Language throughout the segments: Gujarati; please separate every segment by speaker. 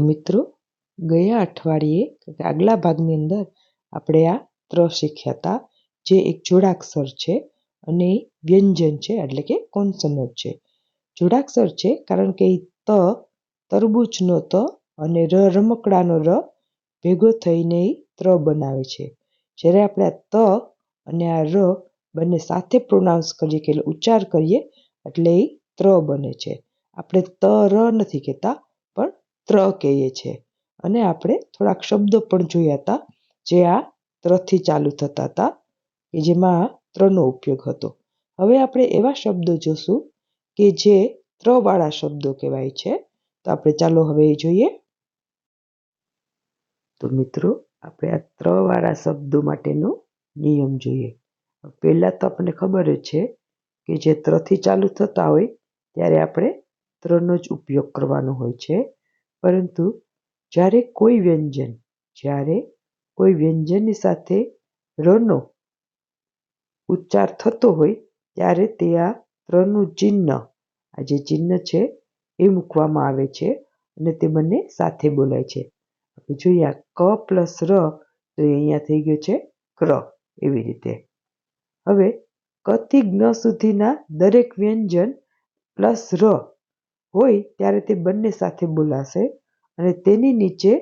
Speaker 1: મિત્રો, ગયા અઠવાડિયે આગલા ભાગની અંદર આપણે આ ત્ર શીખ્યા હતા, જે એક જોડાક્ષર છે અને વ્યંજન છે, એટલે કે કોન્સનટ છે. જોડાક્ષર છે કારણ કે ત, તરબૂચનો ત અને ર રમકડાનો ર ભેગો થઈને ત્ર બનાવે છે. જ્યારે આપણે આ ત અને આ ર બંને સાથે પ્રોનાઉન્સ કરીએ કે ઉચ્ચાર કરીએ, એટલે એ ત્ર બને છે. આપણે ત, ર નથી કહેતા ત્ર કહીએ છીએ. અને આપણે થોડાક શબ્દો પણ જોયા હતા જે આ ત્રથી ચાલુ થતા હતા કે જેમાં ત્રનો ઉપયોગ હતો. હવે આપણે એવા શબ્દો જોશું કે જે ત્રવાળા શબ્દો કહેવાય છે. તો આપણે ચાલો હવે એ જોઈએ. તો મિત્રો, આપણે આ ત્રવાળા શબ્દો માટેનો નિયમ જોઈએ. પહેલાં તો આપણને ખબર જ છે કે જે ત્રથી ચાલુ થતા હોય, ત્યારે આપણે ત્રનો જ ઉપયોગ કરવાનો હોય છે. પરંતુ જ્યારે કોઈ વ્યંજન, જ્યારે કોઈ વ્યંજનની સાથે રનો ઉચ્ચાર થતો હોય, ત્યારે તે આ ત્રનું ચિહ્ન, આ જે ચિહ્ન છે એ મૂકવામાં આવે છે અને તે બંને સાથે બોલાય છે. જોઈએ આ ક પ્લસ ર, તો એ અહીંયા થઈ ગયો છે ક્ર, એવી રીતે. હવે કથી જ્ઞ સુધીના દરેક વ્યંજન પ્લસ ર હોય ત્યારે તે બંને સાથે બોલાશે અને તેની નીચે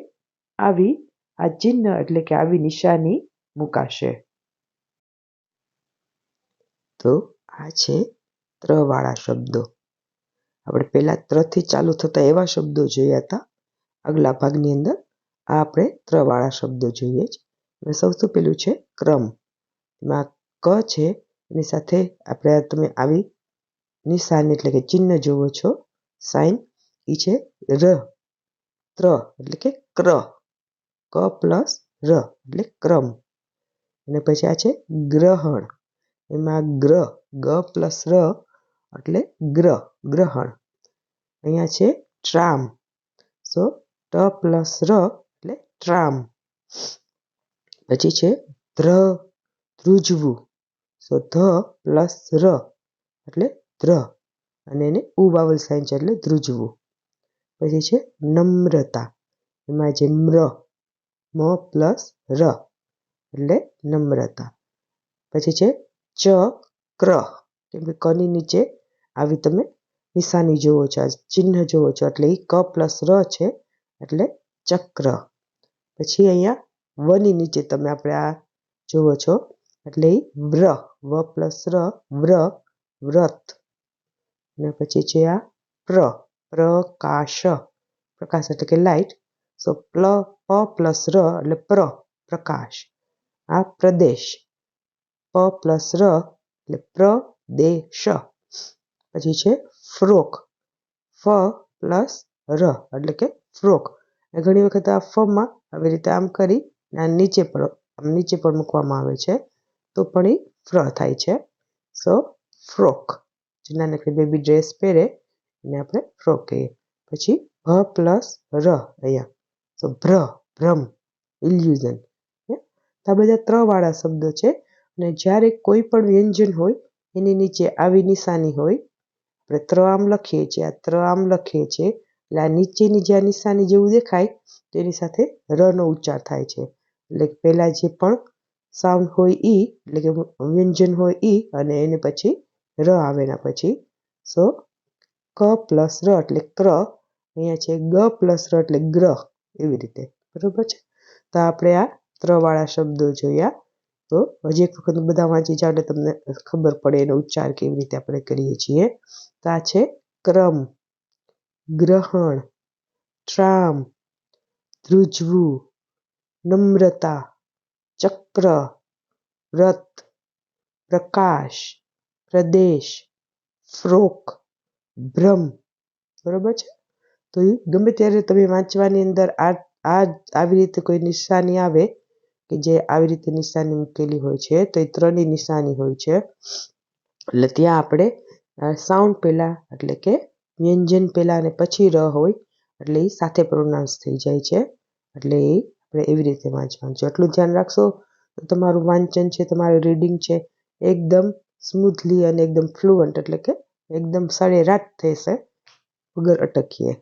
Speaker 1: આવી આ ચિહ્ન એટલે કે આવી નિશાની મુકાશે. તો આ છે ત્રવાળા શબ્દો. આપણે પહેલા ત્રથી ચાલુ થતા એવા શબ્દો જોયા હતા. આગલા ભાગની અંદર આ આપણે ત્રવાળા શબ્દો જોઈએ જ. સૌથી પહેલું છે ક્રમ. એમાં ક છે, એની સાથે આપણે તમે આવી નિશાન એટલે કે ચિહ્ન જુઓ છો. સાઇન એ છે ર, ત્ર, એટલે કે ક્ર, ક પ્લસ ર, એટલે ક્રમ. અને પછી આ છે ગ્રહણ. એમાં ગ્રહ ગ પ્લસ ર, એટલે ગ્રહ ગ્રહણ. અહીંયા છે ટ્રામ. સો, ટ પ્લસ ર, એટલે ટ્રામ. પછી છે ધ્ર ધ્રુજવું. સો, ધ પ્લસ ર, એટલે ધ્ર અને એને ઉ વાવલ એટલે ધ્રુજવું. પછી છે નમ્રતા. એમાં જે મ્ર, મ પ્લસ ર એટલે નમ્રતા. પછી છે ચ ક્ર, કેમ કે કની નીચે આવી તમે નિશાની જુઓ છો, આ ચિહ્ન જુઓ છો, એટલે એ ક પ્લસ ર છે એટલે ચક્ર. પછી અહીંયા વની નીચે તમે આપણે આ જુઓ છો એટલે એ વ્ર વ પ્લસ ર, વ્ર, વ્રત. અને પછી છે આ પ્ર, પ્રકાશ. પ્રકાશ એટલે કે લાઇટ સો પ્લ, પ પ્લસ ર એટલે પ્ર, પ્રકાશ. આ પ્રદેશ. પ પ્લસ ર એટલે પ્રદેશ. પછી છે ફ્રોક. ફ પ્લસ ર એટલે કે ફ્રોક. ઘણી વખત આ ફમાં આવી રીતે આમ કરી આ નીચે પણ આમ નીચે પણ મૂકવામાં આવે છે. તો પણ એ ફ્ર થાય છે. So frock. જે નાનકડી બેબી ડ્રેસ પહેરે એને આપણે ફ્રોક કહીએ. પછી ભ પ્લસ ર અહીંયા. સો ભ્ર, ભ્રમ ઇલ્યુઝન આ બધા ત્રવાળા શબ્દો છે. અને જ્યારે કોઈ પણ વ્યંજન હોય, એની નીચે આવી નિશાની હોય, આપણે ત્ર આમ લખીએ છીએ. આ ત્ર આમ લખીએ છીએ. એટલે આ નીચેની જે આ નિશાની જેવું દેખાય, તેની સાથે રનો ઉચ્ચાર થાય છે. એટલે પહેલાં જે પણ સાઉન્ડ હોય ઈ, એટલે કે વ્યંજન હોય ઈ, અને એને પછી ર આવે એના પછી. સો, ક પ્લસ ર એટલે ક્ર. અહીંયા છે ગ પ્લસ ર એટલે ગ્રહ. એવી રીતે. બરોબર છે? તો આપણે આ ત્રવાળા શબ્દો જોયા. તો હજી એક વખત બધા વાંચી જાઓ એટલે તમને ખબર પડે એનો ઉચ્ચાર કેવી રીતે આપણે કરીએ છીએ. તો આ છે ક્રમ, ગ્રહણ ટ્રામ ધ્રુજવું, નમ્રતા, ચક્ર વ્રત પ્રકાશ પ્રદેશ, ફ્રોક ભ્રમ બરોબર છે? તો એ ગમે ત્યારે તમે વાંચવાની અંદર આ આ આવી રીતે કોઈ નિશાની આવે કે જે આવી રીતે નિશાની મૂકેલી હોય છે, તો એ ત્રણની નિશાની હોય છે. એટલે ત્યાં આપણે સાઉન્ડ પહેલાં એટલે કે વ્યંજન પહેલાં અને પછી ર હોય, એટલે એ સાથે પ્રોનાઉન્સ થઈ જાય છે. એટલે એ આપણે એવી રીતે વાંચવાનું છે. એટલું ધ્યાન રાખશો તમારું વાંચન છે, તમારું રીડિંગ છે, એકદમ સ્મૂથલી અને એકદમ ફ્લુઅન્ટ એટલે કે એકદમ સરેરાશ થશે વગર અટકીએ.